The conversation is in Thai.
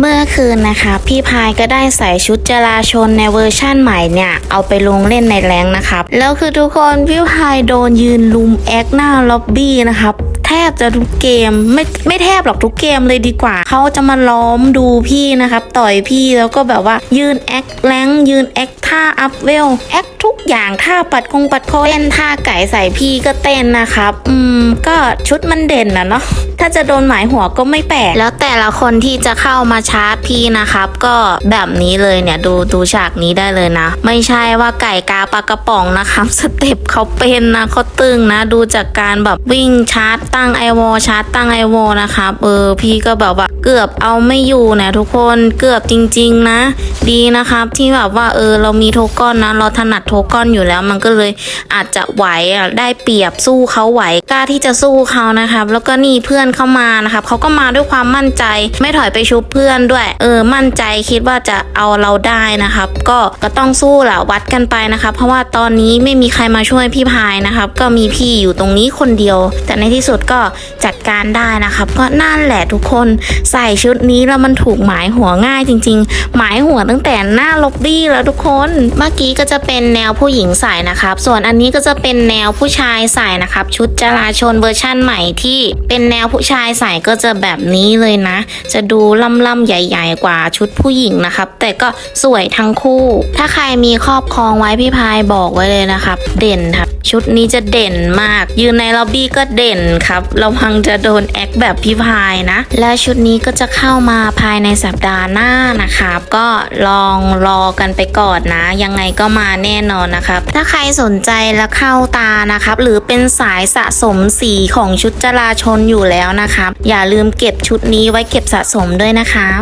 เมื่อคืนนะคะ พี่พายก็ได้ใส่ชุดจราชนในเวอร์ชั่นใหม่เนี่ย เอาไปลงเล่นในแรงนะครับ แล้วคือทุกคนพี่พายโดนยืนลุมแอคหน้าล็อบบี้นะครับแทบจะทุกเกมไม่ไม่แทบหรอกทุกเกมเลยดีกว่า เขาจะมาล้อมดูพี่นะครับ ต่อยพี่แล้วก็แบบว่ายืนแอคแรงยืนแอคท่าอัพเวลแอคทุกอย่างท่าปัดคงปัดโคเต้นท่าไก่ใส่พี่ก็เต้นนะครับ อืมก็ชุดมันเด่นนะเนาะาจะโดนหมายหัวก็ไม่แปลก แล้วแต่ละคนที่จะเข้ามาชาร์จพี่นะครับ ก็แบบนี้เลยเนี่ยดูดูฉากนี้ได้เลยนะ ไม่ใช่ว่าไก่กาปลากระป๋องนะครับ สเต็ปเขาเป็นนะเขาตึงนะ ดูจากการแบบวิ่งชาร์จตั้งไอวอชาร์จตั้งไอวอนะครับเออพี่ก็แบบว่าเกือบเอาไม่อยู่นะทุกคนเกือบจริง ๆนะ ดีนะครับที่แบบว่าเออเรามีโทก้อนนะเราถนัดโทก้อนอยู่แล้วมันก็เลยอาจจะไหวอะได้เปรียบสู้เขาไหวกล้าที่จะสู้เขานะครับ แล้วก็นี่เพื่อนเข้ามานะครับเขาก็มาด้วยความมั่นใจ ไม่ถอยไปชุบเพื่อนด้วย เออ มั่นใจคิดว่าจะเอาเราได้นะครับ ก็ก็ต้องสู้แหละวัดกันไปนะครับเพราะว่าตอนนี้ไม่มีใครมาช่วยพี่พายนะครับ ก็มีพี่อยู่ตรงนี้คนเดียว แต่ในที่สุดก็จัดการได้นะครับ ก็นั่นแหละทุกคนใส่ชุดนี้แล้วมันถูกหมายหัวง่ายจริง ๆ หมายหัวตั้งแต่หน้าล็อบบี้แล้วทุกคน เมื่อกี้ก็จะเป็นแนวผู้หญิงใส่นะครับ ส่วนอันนี้ก็จะเป็นแนวผู้ชายใส่นะครับ ชุดจราชนเวอร์ชั่นใหม่ที่เป็นแนวผูู้้ชายใส่ก็จะแบบนี้เลยนะ จะดูล่ำๆใหญ่ ๆ กว่าชุดผู้หญิงนะครับ แต่ก็สวยทั้งคู่ ถ้าใครมีครอบครองไว้พี่พายบอกไว้เลยนะครับ เด่นครับ ชุดนี้จะเด่นมาก ยืนในล็อบบี้ก็เด่นครับเระวังจะโดนแอคแบบพี่พายนะ และชุดนี้ก็จะเข้ามาภายในสัปดาห์หน้านะครับ ก็ลองรอกันไปก่อนนะ ยังไงก็มาแน่นอนนะครับ ถ้าใครสนใจและเข้าตานะครับ หรือเป็นสายสะสมสีของชุดจราชนอยู่แล้วนะครับ อย่าลืมเก็บชุดนี้ไว้เก็บสะสมด้วยนะครับ